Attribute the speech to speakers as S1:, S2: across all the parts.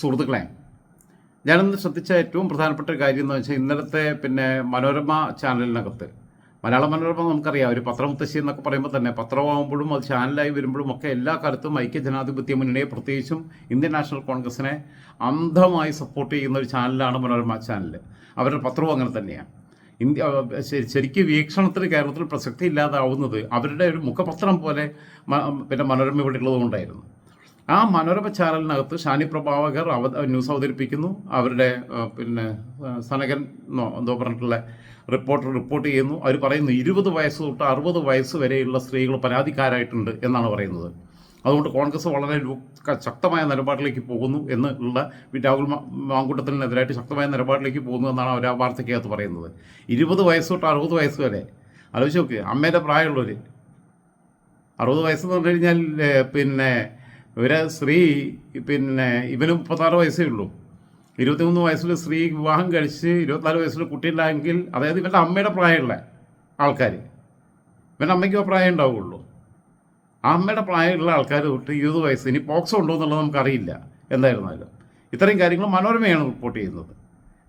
S1: സുഹൃത്തുക്കളെ ഞാനിന്ന് ശ്രദ്ധിച്ച ഏറ്റവും പ്രധാനപ്പെട്ട ഒരു കാര്യം എന്ന് വെച്ചാൽ ഇന്നലത്തെ പിന്നെ മനോരമ ചാനലിനകത്ത് മലയാള മനോരമ നമുക്കറിയാം ഒരു പത്രമുത്തശ്ശി എന്നൊക്കെ പറയുമ്പോൾ തന്നെ പത്രമാകുമ്പോഴും അത് ചാനലായി വരുമ്പോഴും ഒക്കെ എല്ലാ കാലത്തും ഐക്യ ജനാധിപത്യ മുന്നണിയെ പ്രത്യേകിച്ചും ഇന്ത്യൻ നാഷണൽ കോൺഗ്രസിനെ അന്ധമായി സപ്പോർട്ട് ചെയ്യുന്ന ഒരു ചാനലാണ് മനോരമ ചാനൽ. അവരുടെ പത്രവും അങ്ങനെ തന്നെയാണ്. ഇന്ത്യ ശരി- ശരിക്കും വീക്ഷണത്തിൽ കേരളത്തിൽ പ്രസക്തി ഇല്ലാതാവുന്നത് അവരുടെ ഒരു മുഖപത്രം പോലെ പിന്നെ മനോരമ ഇവിടെ ഉള്ളതുകൊണ്ടായിരുന്നു. ആ മനോരമ ചാനലിനകത്ത് ഷാനി പ്രഭാവകർ അവ ന്യൂസ് അവതരിപ്പിക്കുന്നു. അവരുടെ പിന്നെ സനകൻ എന്നോ എന്തോ പറഞ്ഞിട്ടുള്ള റിപ്പോർട്ടർ റിപ്പോർട്ട് ചെയ്യുന്നു. അവർ പറയുന്നു ഇരുപത് വയസ്സ് തൊട്ട് അറുപത് വയസ്സ് വരെയുള്ള സ്ത്രീകൾ പരാതിക്കാരായിട്ടുണ്ട് എന്നാണ് പറയുന്നത്. അതുകൊണ്ട് കോൺഗ്രസ് വളരെ ശക്തമായ നിലപാടിലേക്ക് പോകുന്നു എന്നുള്ള രാഹുൽ മാങ്കൂട്ടത്തിനെതിരായിട്ട് ശക്തമായ നിലപാടിലേക്ക് പോകുന്നു എന്നാണ് അവർ ആ വാർത്തയ്ക്കകത്ത് പറയുന്നത്. ഇരുപത് വയസ്സ് തൊട്ട് അറുപത് വയസ്സ് വരെ. ആലോചിച്ച് നോക്ക് അമ്മേന്റെ പ്രായമുള്ളവർ അറുപത് വയസ്സെന്ന് പറഞ്ഞു കഴിഞ്ഞാൽ പിന്നെ ഇവരെ സ്ത്രീ പിന്നെ ഇവന് മുപ്പത്താറ് വയസ്സേ ഉള്ളൂ. ഇരുപത്തിമൂന്ന് വയസ്സിൽ സ്ത്രീ വിവാഹം കഴിച്ച് ഇരുപത്തിനാല് വയസ്സിൽ കുട്ടിയുണ്ടായെങ്കിൽ അതായത് ഇവന്റെ അമ്മയുടെ പ്രായമുള്ള ആൾക്കാർ ഇവന്റെ അമ്മയ്ക്കോ പ്രായം ഉണ്ടാവുകയുള്ളൂ. ആ അമ്മയുടെ പ്രായമുള്ള ആൾക്കാർ തൊട്ട് ഇരുപത് വയസ്സ് ഇനി പോക്സോ ഉണ്ടോ എന്നുള്ളത് നമുക്കറിയില്ല എന്തായിരുന്നാലും. ഇത്രയും കാര്യങ്ങൾ മനോരമയാണ് റിപ്പോർട്ട് ചെയ്യുന്നത്.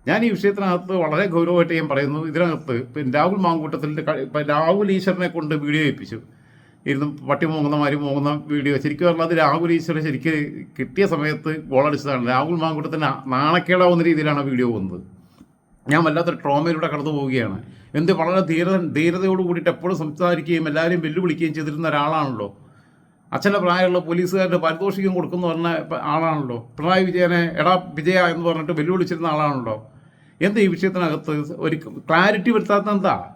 S1: ഞാൻ ഈ വിഷയത്തിനകത്ത് വളരെ ഗൗരവമായിട്ട് ഞാൻ പറയുന്നു. ഇതിനകത്ത് രാഹുൽ മാങ്കൂട്ടത്തിൽ രാഹുൽ ഈശ്വരനെ കൊണ്ട് വീഡിയോ ഏൽപ്പിച്ചു ഇരുന്ന് പട്ടി മൂങ്ങുന്ന മാതിരി മൂങ്ങുന്ന വീഡിയോ. ശരിക്കും പറഞ്ഞാൽ അത് രാഹുൽ ഈശ്വരൻ ശരിക്കും കിട്ടിയ സമയത്ത് ഗോളടിച്ചതാണ് രാഹുൽ മാങ്കൂട്ടത്തിന് നാണക്കേടാവുന്ന രീതിയിലാണ് വീഡിയോ പോകുന്നത്. ഞാൻ വല്ലാത്തൊരു ട്രോമയിലൂടെ കടന്നു പോവുകയാണ്. എന്ത് വളരെ ധീര ധീരതയോട് കൂടിയിട്ട് എപ്പോഴും സംസാരിക്കുകയും എല്ലാവരെയും വെല്ലുവിളിക്കുകയും ചെയ്തിരുന്ന ഒരാളാണല്ലോ. അച്ഛന്റെ പ്രായമുള്ള പോലീസുകാരുടെ പാരിതോഷികം കൊടുക്കുന്ന പറഞ്ഞ ആളാണല്ലോ. പിണറായി വിജയനെ എടാ വിജയ എന്ന് പറഞ്ഞിട്ട് വെല്ലുവിളിച്ചിരുന്ന ആളാണല്ലോ. എന്ത് ഈ വിഷയത്തിനകത്ത് ഒരു ക്ലാരിറ്റി വരുത്താത്ത എന്താ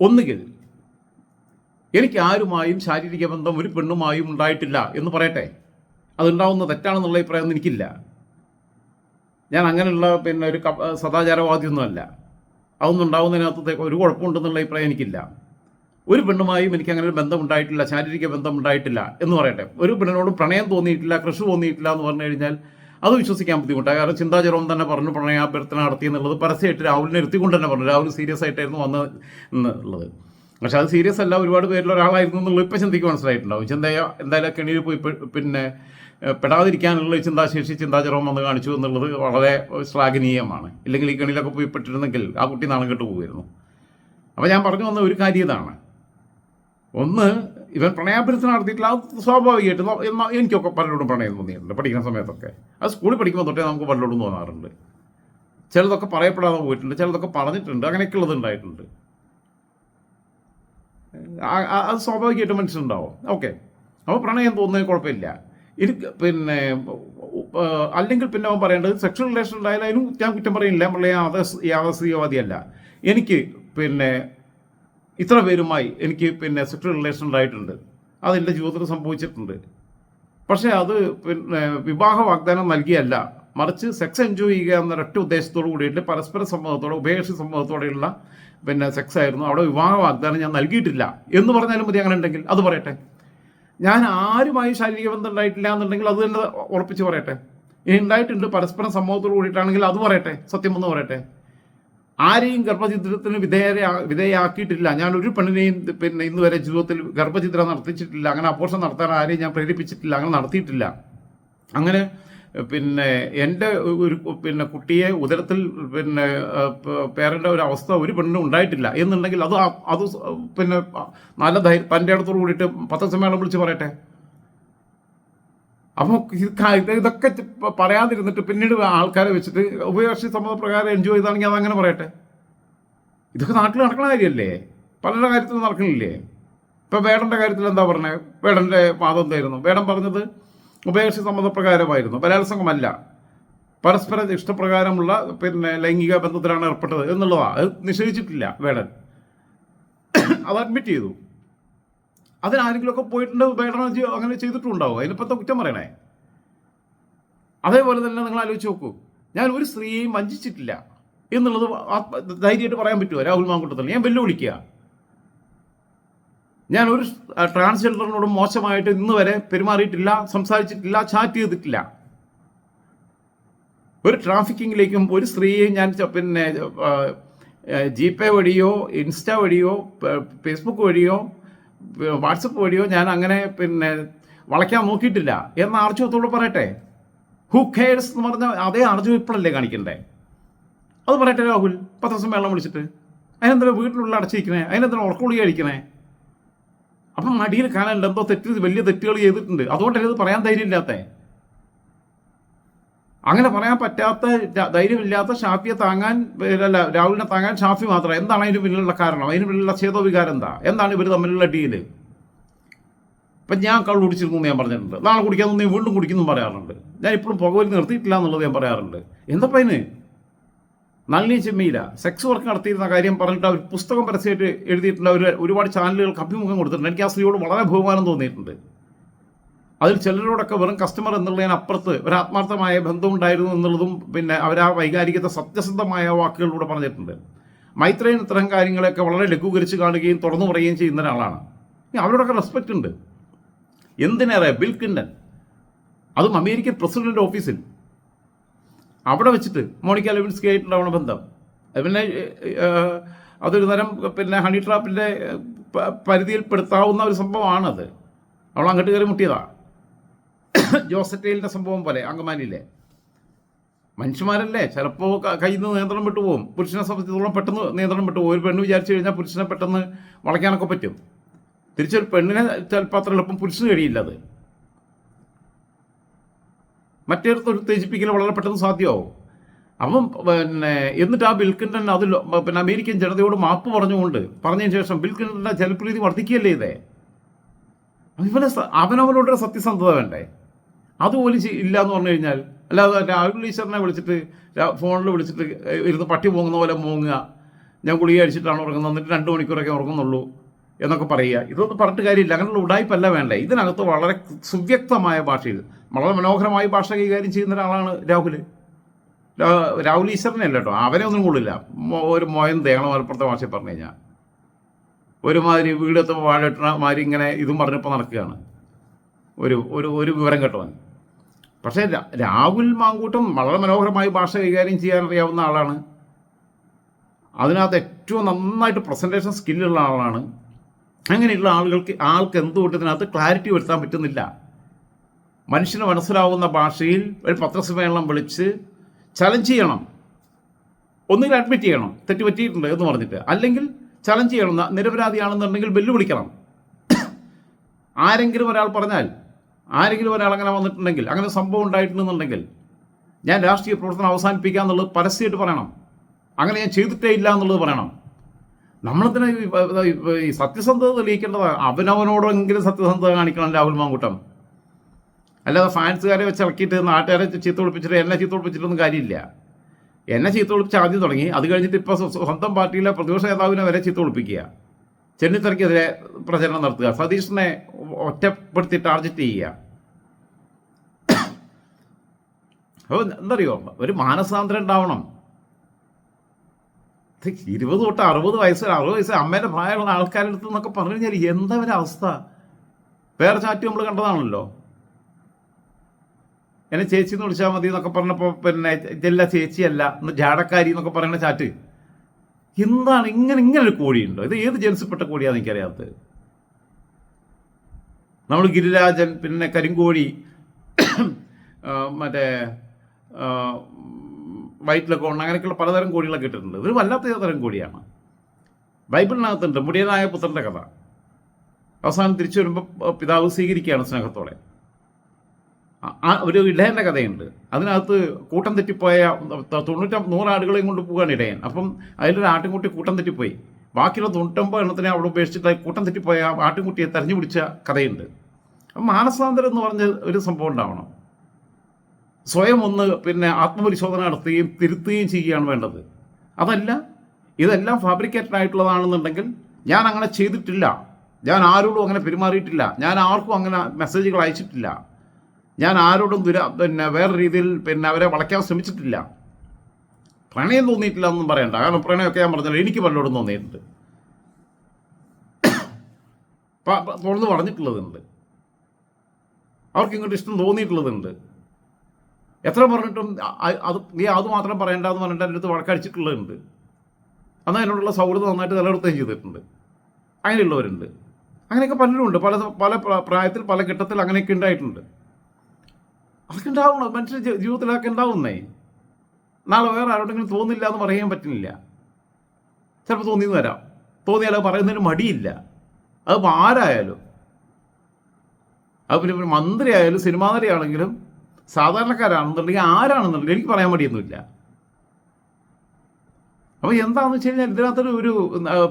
S1: ഒന്നുകിൽ എനിക്ക് ആരുമായും ശാരീരിക ബന്ധം ഒരു പെണ്ണുമായും ഉണ്ടായിട്ടില്ല എന്ന് പറയട്ടെ. അതുണ്ടാവുന്ന തെറ്റാണെന്നുള്ള അഭിപ്രായം എനിക്കില്ല. ഞാൻ അങ്ങനെയുള്ള പിന്നെ ഒരു സദാചാരവാദിയൊന്നുമല്ല. അതൊന്നും ഉണ്ടാവുന്നതിനകത്ത് ഒരു കുഴപ്പമുണ്ടെന്നുള്ള അഭിപ്രായം എനിക്കില്ല. ഒരു പെണ്ണുമായും എനിക്ക് അങ്ങനെ ഒരു ബന്ധം ഉണ്ടായിട്ടില്ല ശാരീരിക ബന്ധം ഉണ്ടായിട്ടില്ല എന്ന് പറയട്ടെ. ഒരു പെണ്ണിനോട് പ്രണയം തോന്നിയിട്ടില്ല കൃഷി തോന്നിയിട്ടില്ല എന്ന് പറഞ്ഞു കഴിഞ്ഞാൽ അത് വിശ്വസിക്കാൻ ബുദ്ധിമുട്ടാണ്. കാരണം ചിന്താചരവും തന്നെ പറഞ്ഞു പ്രണയാഭ്യർത്ഥന നടത്തി എന്നുള്ളത് പരസ്യമായിട്ട് രാഹുലിനെ ഇരുത്തിക്കൊണ്ട് തന്നെ പറഞ്ഞു. രാഹുൽ സീരിയസ് ആയിട്ടായിരുന്നു വന്നത് എന്നുള്ളത്. പക്ഷെ അത് സീരിയസ് അല്ല. ഒരുപാട് പേരിൽ ഒരാളായിരുന്നു എന്നുള്ളത് ഇപ്പം ചിന്തയ്ക്ക് മനസ്സിലായിട്ടുണ്ടാവും. ചിന്തയ എന്തായാലും കെണിയിൽ പോയി പിന്നെ പെടാതിരിക്കാനുള്ള ചിന്താശേഷി ചിന്താചരവം വന്ന് കാണിച്ചു എന്നുള്ളത് വളരെ ശ്ലാഘനീയമാണ്. ഇല്ലെങ്കിൽ ഈ കെണിയിലൊക്കെ പോയി പെട്ടിരുന്നെങ്കിൽ ആ കുട്ടി നാണം കെട്ട് പോകുമായിരുന്നു അപ്പോൾ ഞാൻ പറഞ്ഞു വന്ന ഒരു കാര്യം ഇതാണ്. ഒന്ന് ഇവൻ പ്രണയാഭ്യർത്ഥന നടത്തിയിട്ടില്ല. അത് സ്വാഭാവികമായിട്ട് എനിക്കൊക്കെ പലരോടും പ്രണയം തോന്നിയിട്ടുണ്ട് പഠിക്കുന്ന സമയത്തൊക്കെ. അത് സ്കൂളിൽ പഠിക്കുമ്പോൾ തൊട്ടേ നമുക്ക് പലരോടും തോന്നാറുണ്ട്. ചിലതൊക്കെ പറയപ്പെടാതെ പോയിട്ടുണ്ട്. ചിലതൊക്കെ പറഞ്ഞിട്ടുണ്ട്. അങ്ങനെയൊക്കെ ഉള്ളത് ഉണ്ടായിട്ടുണ്ട്. അത് സ്വാഭാവികമായിട്ട് മനസ്സിലുണ്ടാവും. ഓക്കെ. അപ്പോൾ പ്രണയം തോന്നുന്നത് കുഴപ്പമില്ല. എനിക്ക് പിന്നെ അല്ലെങ്കിൽ പിന്നെ അവൻ പറയേണ്ടത് സെക്ഷൽ റിലേഷൻ ഉണ്ടായാലും അതിനും ഞാൻ കുറ്റം പറയുന്നില്ല. നമ്മളെ യാഥാസ്ഥികവാദിയല്ല എനിക്ക് പിന്നെ ഇത്ര പേരുമായി എനിക്ക് പിന്നെ സെക്ഷൽ റിലേഷൻ ഉണ്ടായിട്ടുണ്ട്. അതെന്റെ ജീവിതത്തിൽ സംഭവിച്ചിട്ടുണ്ട്. പക്ഷേ അത് പിന്നെ വിവാഹ വാഗ്ദാനം നൽകിയല്ല. മറിച്ച് സെക്സ് എൻജോയ് ചെയ്യുക എന്ന ഒരൊറ്റ ഉദ്ദേശത്തോടു കൂടിയിട്ട് പരസ്പര സമ്മതത്തോടെ ഉഭയകക്ഷി സമ്മതത്തോടെയുള്ള പിന്നെ സെക്സ് ആയിരുന്നു. അവിടെ വിവാഹ വാഗ്ദാനം ഞാൻ നൽകിയിട്ടില്ല. എന്ന് പറഞ്ഞാലും മതി അങ്ങനെ ഉണ്ടെങ്കിൽ അത് പറയട്ടെ. ഞാൻ ആരുമായി ശാരീരിക ബന്ധം ഉണ്ടായിട്ടില്ല എന്നുണ്ടെങ്കിൽ അത് തന്നെ ഉറപ്പിച്ച് പറയട്ടെ. ഇനി ഉണ്ടായിട്ടുണ്ട് പരസ്പരം സമൂഹത്തോട് കൂടിയിട്ടാണെങ്കിൽ അത് പറയട്ടെ. സത്യം എന്ന് പറയട്ടെ. ആരെയും ഗർഭചിത്രത്തിന് വിധേയരെ വിധേയാക്കിയിട്ടില്ല ഞാൻ ഒരു പെണ്ണിനെയും പിന്നെ ഇന്ന് വരെ ജീവിതത്തിൽ ഗർഭചിത്രം നടത്തിച്ചിട്ടില്ല. അങ്ങനെ അപ്പോഷം നടത്താൻ ആരെയും ഞാൻ പ്രേരിപ്പിച്ചിട്ടില്ല. അങ്ങനെ നടത്തിയിട്ടില്ല. അങ്ങനെ പിന്നെ എന്റെ ഒരു പിന്നെ കുട്ടിയെ ഉദരത്തിൽ പിന്നെ പേരന്റെ ഒരു അവസ്ഥ ഒരു പെണ്ണിനും ഉണ്ടായിട്ടില്ല. എന്നുണ്ടെങ്കിൽ അത് അത് പിന്നെ നല്ല ധൈര്യം തന്റെ അടുത്തോട് കൂടിയിട്ട് സമയം വിളിച്ച് പറയട്ടെ? അപ്പോൾ ഇതൊക്കെ പറയാതിരുന്നിട്ട് പിന്നീട് ആൾക്കാരെ വെച്ചിട്ട് ഉഭയകക്ഷി സമ്മതപ്രകാരം എൻജോയ് ചെയ്താണെങ്കിൽ അതങ്ങനെ പറയട്ടെ? ഇതൊക്കെ നാട്ടിൽ നടക്കുന്ന കാര്യമല്ലേ പലരുടെ കാര്യത്തിൽ നടക്കണില്ലേ? ഇപ്പം വേടന്റെ കാര്യത്തിൽ എന്താ പറഞ്ഞത് വേടന്റെ വാദം എന്തായിരുന്നു? വേടൻ പറഞ്ഞത് ഉഭയകക്ഷി സമ്മതപ്രകാരമായിരുന്നു ബലാത്സംഗമല്ല. പരസ്പര ഇഷ്ടപ്രകാരമുള്ള പിന്നെ ലൈംഗിക ബന്ധത്തിലാണ് ഏർപ്പെട്ടത് എന്നുള്ളതാണ് അത് നിഷേധിച്ചിട്ടില്ല വേടൻ. അത് അഡ്മിറ്റ് ചെയ്തു. അതിനാരെങ്കിലുമൊക്കെ പോയിട്ടുണ്ട് വേടന അങ്ങനെ ചെയ്തിട്ടുണ്ടാവും. അതിനിപ്പോഴത്തെ കുറ്റം പറയണേ? അതേപോലെ തന്നെ നിങ്ങൾ ആലോചിച്ച് നോക്കൂ. ഞാൻ ഒരു സ്ത്രീയെയും വഞ്ചിച്ചിട്ടില്ല എന്നുള്ളത് ധൈര്യമായിട്ട് പറയാൻ പറ്റുമോ രാഹുൽ മാങ്കൂട്ടത്തിൽ? ഞാൻ വെല്ലുവിളിക്കുക ഞാൻ ഒരു ട്രാൻസ്ജെൻഡറിനോട് മോശമായിട്ട് ഇന്ന് വരെ പെരുമാറിയിട്ടില്ല സംസാരിച്ചിട്ടില്ല ചാറ്റ് ചെയ്തിട്ടില്ല. ഒരു ട്രാഫിക്കിങ്ങിലേക്കും ഒരു സ്ത്രീയെ ഞാൻ പിന്നെ ജി പേ വഴിയോ ഇൻസ്റ്റ വഴിയോ ഫേസ്ബുക്ക് വഴിയോ വാട്സപ്പ് വഴിയോ ഞാൻ അങ്ങനെ പിന്നെ വളയ്ക്കാൻ നോക്കിയിട്ടില്ല. എന്ന ആർജവത്തോട് പറയട്ടെ? ഹു കെയർസ് എന്ന് പറഞ്ഞ അതേ ആർജവം ഇപ്പോഴല്ലേ കാണിക്കണ്ടേ? അത് പറയട്ടെ രാഹുൽ പത്രസമ്മേളനം വിളിച്ചിട്ട് അതിനെന്തിനാ വീട്ടിലുള്ള അടച്ചിരിക്കണേ? അതിനെന്തിനാ ഉറക്കുള്ളി കഴിക്കണേ അപ്പം മടിയിൽ കാണാനുണ്ട് എന്തോ തെറ്റ് വലിയ തെറ്റുകൾ ചെയ്തിട്ടുണ്ട്. അതുകൊണ്ടല്ലേ ഇത് പറയാൻ ധൈര്യമില്ലാത്ത അങ്ങനെ പറയാൻ പറ്റാത്ത ധൈര്യമില്ലാത്ത ഷാഫിയെ താങ്ങാൻ അല്ല രാഹുലിനെ താങ്ങാൻ ഷാഫി മാത്രം. എന്താണ് അതിന് പിന്നിലുള്ള കാരണം? അതിന് പിന്നിലുള്ള ഛേദോവികാരം എന്താ? എന്താണ് ഇവർ തമ്മിലുള്ള ഡീൽ ഇപ്പം ഞാൻ കള്ളു കുടിച്ചിരുന്നു ഞാൻ പറഞ്ഞിട്ടുണ്ട്. നാളെ കുടിക്കാൻ നീ വീണ്ടും കുടിക്കുന്നു പറയാറുണ്ട്. ഞാൻ ഇപ്പോഴും പുകവലി നിർത്തിയിട്ടില്ല എന്നുള്ളത് ഞാൻ പറയാറുണ്ട്. എന്താ അതിന്? നളിനി ചെമ്മീല സെക്സ് വർക്ക് നടത്തിയിരുന്ന കാര്യം പറഞ്ഞിട്ട് അവർ പുസ്തകം പരസ്യമായിട്ട് എഴുതിയിട്ടുണ്ട്. അവർ ഒരുപാട് ചാനലുകൾക്ക് അഭിമുഖം കൊടുത്തിട്ടുണ്ട്. എനിക്ക് ആ സ്ത്രീയോട് വളരെ ബഹുമാനം തോന്നിയിട്ടുണ്ട്. അതിൽ ചിലരോടൊക്കെ വെറും കസ്റ്റമർ എന്നുള്ളതിനപ്പുറത്ത് ഒരു ആത്മാർത്ഥമായ ബന്ധമുണ്ടായിരുന്നു എന്നുള്ളതും പിന്നെ അവർ ആ സത്യസന്ധമായ വാക്കുകളിലൂടെ പറഞ്ഞിട്ടുണ്ട്. മൈത്രേൻ ഇത്തരം കാര്യങ്ങളെയൊക്കെ വളരെ ലഘൂകരിച്ച് കാണുകയും തുറന്നു പറയുകയും ചെയ്യുന്ന ഒരാളാണ്. അവരോടൊക്കെ റെസ്പെക്റ്റ് ഉണ്ട്. എന്തിനേറെ? ബിൽ ക്ലിന്റൺ അതും അമേരിക്കൻ പ്രസിഡന്റ് ഓഫീസിൽ അവിടെ വെച്ചിട്ട് മോണിക്ക ലെവിൻസ്കി ആയിട്ടുണ്ടാവണ ബന്ധം. പിന്നെ അതൊരു തരം പിന്നെ ഹണി ട്രാപ്പിന്റെ പരിധിയിൽപ്പെടുത്താവുന്ന ഒരു സംഭവമാണത്. അവൾ അങ്ങോട്ട് കയറി മുട്ടിയതാണ് ജോസറ്റൈലിന്റെ സംഭവം പോലെ അങ്കമാലിയിലെ. മനുഷ്യന്മാരല്ലേ ചിലപ്പോൾ കയ്യിൽ നിന്ന് നിയന്ത്രണം വിട്ടു പോകും പുരുഷനെ സംബന്ധിച്ചിടത്തോളം പെട്ടെന്ന് നിയന്ത്രണം വിട്ടു പോകും ഒരു പെണ്ണ് വിചാരിച്ചു കഴിഞ്ഞാൽ പുരുഷനെ പെട്ടെന്ന് വളയ്ക്കാനൊക്കെ പറ്റും. തിരിച്ചൊരു പെണ്ണിനെ ചിലപ്പോൾ അത്ര എളുപ്പം പുരുഷന് കഴിയില്ല അത്. മറ്റേടത്ത് ഉത്തേജിപ്പിക്കൽ വളരെ പെട്ടെന്ന് സാധ്യമാവും. അപ്പം പിന്നെ എന്നിട്ട് ആ ബിൽക്കിൻഡൻ അതിൽ പിന്നെ അമേരിക്കൻ ജനതയോട് മാപ്പ് പറഞ്ഞുകൊണ്ട് പറഞ്ഞതിന് ശേഷം ബിൽക്കിൻഡന്റെ ജനപ്രീതി വർദ്ധിക്കുകയല്ലേ ഇതേ? ഇവനെ അവനവനോട് സത്യസന്ധത വേണ്ടേ? അതുപോലും ഇല്ല എന്ന് പറഞ്ഞു കഴിഞ്ഞാൽ അല്ലാതെ രാഹുൽ ഈശ്വരനെ വിളിച്ചിട്ട് ഫോണിൽ വിളിച്ചിട്ട് ഇരുന്ന് പട്ടി മൂങ്ങുന്ന പോലെ മൂങ്ങുക ഞാൻ ഗുളിക അടിച്ചിട്ടാണ് ഉറങ്ങുന്നത് എന്നിട്ട് രണ്ട് മണിക്കൂറൊക്കെ ഉറങ്ങുന്നുള്ളൂ. എന്നൊക്കെ പറയുക. ഇതൊന്നും പറഞ്ഞിട്ട് കാര്യമില്ല. അങ്ങനെയുള്ള ഉടായ്പല്ല വേണ്ടേ. ഇതിനകത്ത് വളരെ സുവ്യക്തമായ ഭാഷയിൽ വളരെ മനോഹരമായ ഭാഷ കൈകാര്യം ചെയ്യുന്ന ഒരാളാണ് രാഹുൽ രാഹുൽ ഈശ്വരനെ അല്ല കേട്ടോ. അവനെ ഒന്നും കൊള്ളില്ല. ഒരു മോയൻ തേങ്ങ മലപ്പുറത്തെ ഭാഷയിൽ പറഞ്ഞു കഴിഞ്ഞാൽ. ഒരുമാതിരി വീടെത്തുമ്പോൾ വാഴട്ടണ മാതിരി ഇങ്ങനെ ഇതും പറഞ്ഞപ്പോൾ നടക്കുകയാണ്. ഒരു ഒരു ഒരു വിവരം കേട്ടവൻ. പക്ഷേ രാഹുൽ മാങ്കൂട്ടം വളരെ മനോഹരമായി ഭാഷ കൈകാര്യം ചെയ്യാൻ അറിയാവുന്ന ആളാണ്. അതിനകത്ത് ഏറ്റവും നന്നായിട്ട് പ്രസന്റേഷൻ സ്കില്ലുള്ള ആളാണ്. അങ്ങനെയുള്ള ആളുകൾക്ക് ആൾക്ക് എന്തുകൊണ്ട് ഇതിനകത്ത് ക്ലാരിറ്റി വരുത്താൻ പറ്റുന്നില്ല. മനുഷ്യന് മനസ്സിലാവുന്ന ഭാഷയിൽ ഒരു പത്രസമ്മേളനം വിളിച്ച് ചലഞ്ച് ചെയ്യണം. ഒന്നുകിൽ അഡ്മിറ്റ് ചെയ്യണം. തെറ്റ് പറ്റിയിട്ടുണ്ട് എന്ന് പറഞ്ഞിട്ട്. അല്ലെങ്കിൽ ചലഞ്ച് ചെയ്യണം. നിരപരാധിയാണെന്നുണ്ടെങ്കിൽ വെല്ലുവിളിക്കണം ആരെങ്കിലും ഒരാൾ പറഞ്ഞാൽ ആരെങ്കിലും ഒരാൾ അങ്ങനെ വന്നിട്ടുണ്ടെങ്കിൽ അങ്ങനെ സംഭവം ഉണ്ടായിട്ടുണ്ടെന്നുണ്ടെങ്കിൽ ഞാൻ രാഷ്ട്രീയ പ്രവർത്തനം അവസാനിപ്പിക്കുക എന്നുള്ളത് പരസ്യമായിട്ട് പറയണം. അങ്ങനെ ഞാൻ ചെയ്തിട്ടേ ഇല്ല എന്നുള്ളത് പറയണം. നമ്മളതിനെ ഈ- സത്യസന്ധത തെളിയിക്കേണ്ടത് അവനവനോടെങ്കിലും സത്യസന്ധത കാണിക്കണം രാഹുൽ മാങ്കൂട്ടം? അല്ലാതെ ഫാൻസുകാരെ വെച്ച് ഇറക്കിയിട്ട് നാട്ടുകാരെ ചീത്ത വിളിപ്പിച്ചിട്ട് എന്നെ ചീത്ത വിളിപ്പിച്ചിട്ടൊന്നും കാര്യമില്ല. എന്നെ ചീത്ത വിളിപ്പിച്ച് ആദ്യം തുടങ്ങി. അത് കഴിഞ്ഞിട്ട് ഇപ്പോൾ സ്വന്തം പാർട്ടിയിലെ പ്രതിപക്ഷ നേതാവിനെ വരെ ചീത്ത വിളിപ്പിക്കുക. ചെന്നിത്തലയ്ക്കെതിരെ പ്രചരണം നടത്തുക. സതീഷിനെ ഒറ്റപ്പെടുത്തി ടാർഗറ്റ് ചെയ്യുക. അപ്പോൾ എന്തറിയോ? ഒരു മാനസാന്തരം ഉണ്ടാവണം. ഇരുപത് തൊട്ട് അറുപത് വയസ്സ് അറുപത് വയസ്സ് അമ്മേന്റെ പ്രായമുള്ള ആൾക്കാരുടെ അടുത്ത് എന്നൊക്കെ പറഞ്ഞു കഴിഞ്ഞാൽ എന്താ ഒരു അവസ്ഥ? വേറെ ചാറ്റ് നമ്മൾ കണ്ടതാണല്ലോ. എന്നെ ചേച്ചി എന്ന് വിളിച്ചാൽ മതി എന്നൊക്കെ പറഞ്ഞപ്പോൾ പിന്നെ ഇതല്ല ചേച്ചിയല്ല എന്ന് ജാടക്കാരി എന്നൊക്കെ പറയുന്ന ചാറ്റ്. എന്താണ് ഇങ്ങനെ ഇങ്ങനെ ഒരു കോഴിയുണ്ടോ? ഇത് ഏത് ജനിസപ്പെട്ട കോഴിയാണെന്ന് എനിക്കറിയാത്തത്. നമ്മൾ ഗിരിരാജൻ പിന്നെ കരിങ്കോഴി മറ്റേ വൈറ്റിലൊക്കെ ഉണ്ട്. അങ്ങനെയൊക്കെയുള്ള പലതരം കോഴികളൊക്കെ ഇട്ടിട്ടുണ്ട്. ഇതൊരു വല്ലാത്ത തരം കോഴിയാണ് ബൈബിളിനകത്തുണ്ട്. മുടിയനായ പുത്രന്റെ കഥ. അവസാനം തിരിച്ചു വരുമ്പോൾ പിതാവ് സ്വീകരിക്കുകയാണ് സ്നേഹത്തോടെ. ഒരു ഇടയന്റെ കഥയുണ്ട്. അതിനകത്ത് കൂട്ടം തെറ്റിപ്പോയ തൊണ്ണൂറ്റ നൂറ് ആടുകളെയും കൊണ്ട് പോവുകയാണ് ഇടയൻ. അപ്പം അതിലൊരു ആട്ടിൻകുട്ടി കൂട്ടം തെറ്റിപ്പോയി. ബാക്കിയുള്ള തൊണ്ണൂറ്റൊമ്പത് എണ്ണത്തിനെ അവിടെ ഉപേക്ഷിച്ചിട്ട് കൂട്ടം തെറ്റിപ്പോയ ആട്ടിൻകുട്ടിയെ തെരഞ്ഞു പിടിച്ച കഥയുണ്ട്. അപ്പം മാനസാന്തരം എന്ന് പറഞ്ഞ ഒരു സംഭവം ഉണ്ടാവണം. സ്വയം ഒന്ന് പിന്നെ ആത്മപരിശോധന നടത്തുകയും തിരുത്തുകയും ചെയ്യുകയാണ് വേണ്ടത്. അതല്ല ഇതെല്ലാം ഫാബ്രിക്കേറ്റഡ് ആയിട്ടുള്ളതാണെന്നുണ്ടെങ്കിൽ ഞാൻ അങ്ങനെ ചെയ്തിട്ടില്ല. ഞാൻ ആരോടും അങ്ങനെ പെരുമാറിയിട്ടില്ല. ഞാൻ ആർക്കും അങ്ങനെ മെസ്സേജുകൾ അയച്ചിട്ടില്ല. ഞാൻ ആരോടും ദുര പിന്നെ വേറെ രീതിയിൽ പിന്നെ അവരെ വളയ്ക്കാൻ ശ്രമിച്ചിട്ടില്ല. പ്രണയം തോന്നിയിട്ടില്ല എന്നും പറയണ്ട. കാരണം പ്രണയമൊക്കെ ഞാൻ പറഞ്ഞല്ലോ എനിക്ക് പലരോടും തോന്നിയിട്ടുണ്ട്. തുറന്ന് പറഞ്ഞിട്ടുള്ളതുണ്ട്. അവർക്ക് ഇങ്ങോട്ട് ഇഷ്ടം തോന്നിയിട്ടുള്ളതുണ്ട്. എത്ര പറഞ്ഞിട്ടും അത് നീ അത് മാത്രം പറയണ്ടെന്ന് പറഞ്ഞിട്ട് എന്റെ അടുത്ത് വഴക്കടിച്ചിട്ടുള്ളതുണ്ട് അന്ന് എന്നോടുള്ള സൗഹൃദം നന്നായിട്ട് നിലനിർത്തുകയും ചെയ്തിട്ടുണ്ട്. അങ്ങനെയുള്ളവരുണ്ട്. അങ്ങനെയൊക്കെ പലരും ഉണ്ട് പല പല പ്രായത്തിൽ പല ഘട്ടത്തിൽ അങ്ങനെയൊക്കെ ഉണ്ടായിട്ടുണ്ട്. അതൊക്കെ ഉണ്ടാവണം? മനുഷ്യ ജീവിതത്തിലൊക്കെ ഉണ്ടാവുന്നേ? നാളെ വേറെ ആരോടെങ്കിലും തോന്നില്ല എന്ന് പറയാൻ പറ്റുന്നില്ല. ചിലപ്പോൾ തോന്നിയെന്ന് വരാം. തോന്നിയാൽ അത് പറയുന്നതിന് മടിയില്ല. അത് ആരായാലും? അത് പിന്നെ മന്ത്രിയായാലും സിനിമാ നടിയാണെങ്കിലും സാധാരണക്കാരാണെന്നുണ്ടെങ്കിൽ ആരാണെന്നുണ്ടെങ്കിൽ എനിക്ക് പറയാൻ മടിയൊന്നുമില്ല. അപ്പോൾ എന്താണെന്ന് വെച്ച് കഴിഞ്ഞാൽ ഇതിനകത്തൊരു ഒരു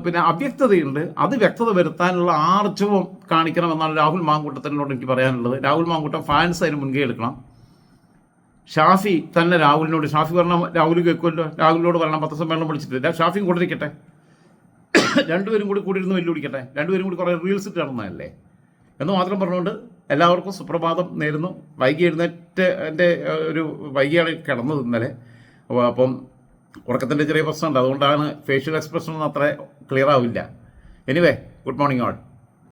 S1: പിന്നെ അവ്യക്തതയുണ്ട്. അത് വ്യക്തത വരുത്താനുള്ള ആർജവം കാണിക്കണമെന്നാണ് രാഹുൽ മാങ്കൂട്ടത്തിനോട് എനിക്ക് പറയാനുള്ളത്. രാഹുൽ മാങ്കൂട്ടം ഫാൻസ് അതിന് മുൻകൈ എടുക്കണം. ഷാഫി തന്നെ രാഹുലിനോട് ഷാഫി പറഞ്ഞ രാഹുൽ കേൾക്കുമല്ലോ? രാഹുലിനോട് പറയണം പത്രസമ്മേളനം വിളിച്ചിട്ടില്ല. ഷാഫിയും കൂടിരിക്കട്ടെ രണ്ടുപേരും കൂടി കൂടിയിരുന്ന് വെല്ലുവിളിക്കട്ടെ. രണ്ടുപേരും കൂടി കുറേ റീൽസ് ഇട്ട് നടന്നതല്ലേ? എന്ന് മാത്രം പറഞ്ഞുകൊണ്ട് എല്ലാവർക്കും സുപ്രഭാതം നേരുന്നു. വൈകി എഴുന്നേറ്റ് എന്റെ ഒരു വൈകിയാണ് കിടന്നത് ഇന്നലെ. അപ്പം ഉറക്കത്തിന്റെ ചെറിയ പ്രശ്നമുണ്ട്. അതുകൊണ്ടാണ് ഫേഷ്യൽ എക്സ്പ്രഷൻ ഒന്നും അത്ര ക്ലിയർ ആവില്ല. എനിവേ ഗുഡ് മോർണിംഗ് ആൾ